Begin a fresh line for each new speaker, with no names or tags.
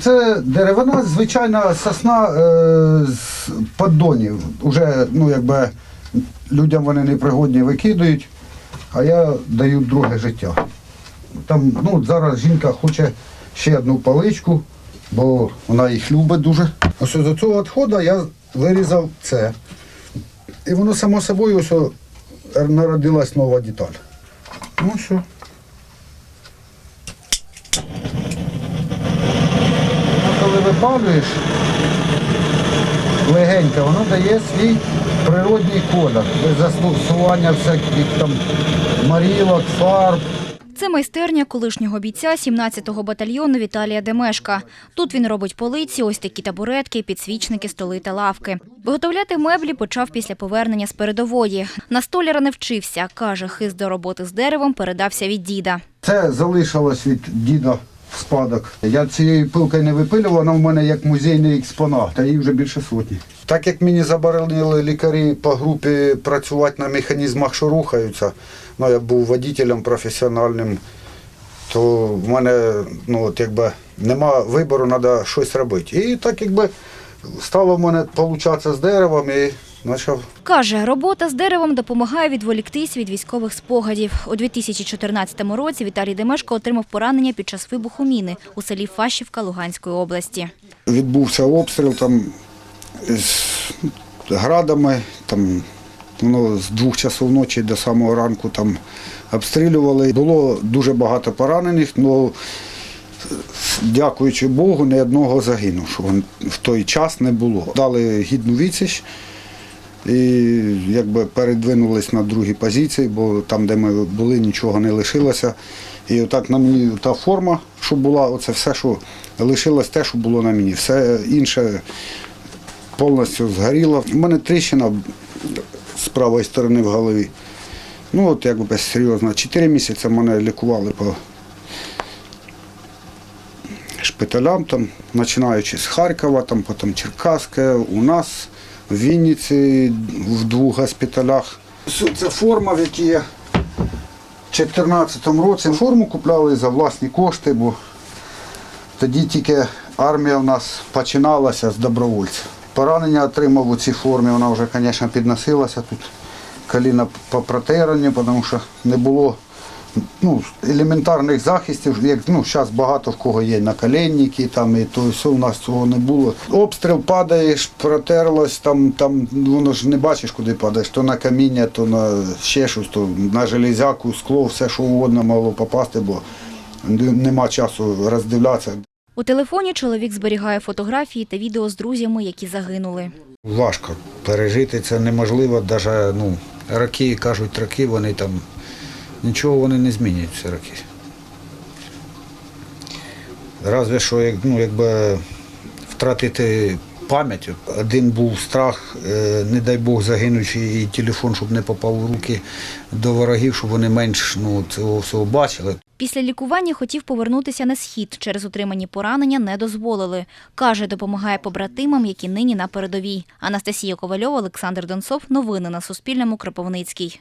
Це деревина, звичайна сосна е, з поддонів. Уже ну, якби, людям вони непригодні викидують, а я даю друге життя. Там, ну, зараз жінка хоче ще одну паличку, бо вона їх любить дуже. Ось з цього відходу я вирізав це. І воно само собою ось народилась нова деталь. Ну все. Ну, легенько, воно дає свій природній колір. Без застосування всяких там марілок, фарб.
Це майстерня колишнього бійця 17-го батальйону Віталія Демешка. Тут він робить полиці, ось такі табуретки, підсвічники, столи та лавки. Виготовляти меблі почав після повернення з передової. На столяра не вчився. Каже, хист до роботи з деревом передався від діда.
Це залишилось від діда в спадок. Я цією пилкою не випилював, вона в мене як музейний експонат, та їй вже більше сотні. Так як мені заборонили лікарі по групі працювати на механізмах, що рухаються, ну я був водителем професіональним, то в мене ну, от, якби, нема вибору, треба щось робити. І так якби стало в мене получатися з деревом і почав
Каже, робота з деревом допомагає відволіктись від військових спогадів. У 2014 році Віталій Демешко отримав поранення під час вибуху міни у селі Фащівка Луганської області.
відбувся обстріл там з градами, там воно з двох часов ночі до самого ранку там обстрілювали. Було дуже багато поранених, але дякуючи Богу, ні одного загинувшого в той час не було. Дали гідну відсіч і якби передвинулись на другі позиції, бо там, де ми були, нічого не лишилося. І отак на мені та форма, що була, оце все, що лишилось те, що було на мені. Все інше повністю згоріло. У мене тріщина з правої сторони в голові. Ну, от якби серйозно. Чотири місяці мене лікували по шпиталям, там, починаючи з Харкова, там, потім Черкаське, у нас, в Вінниці, в двох госпіталях. Це форма, в якій я в 2014 році форму купляли за власні кошти, бо тоді тільки армія в нас починалася з добровольців. Поранення отримав у цій формі, вона вже, звісно, підносилася тут. Коліна попротерені, тому що не було ну, елементарних захистів, як ну, зараз багато в кого є наколенники, там, і то все, у нас цього не було. Обстріл падаєш, протерлось, там, там воно ж не бачиш, куди падаєш, то на каміння, то на ще щось, то на железяку, скло, все що угодно могло попасти, бо нема часу роздивлятися.
У телефоні чоловік зберігає фотографії та відео з друзями, які загинули.
Важко пережити це неможливо. Навіть ну, роки, кажуть, роки, вони там нічого вони не змінюють ці роки. Разве що як, ну, якби втратити пам'ять. Один був страх, е, не дай Бог загинучи, і телефон, щоб не попав у руки до ворогів, щоб вони менш ну, цього всього бачили.
Після лікування хотів повернутися на схід. Через отримані поранення не дозволили. Каже, допомагає побратимам, які нині на передовій. Анастасія Ковальова, Олександр Донцов. Новини на Суспільному. Кропивницький.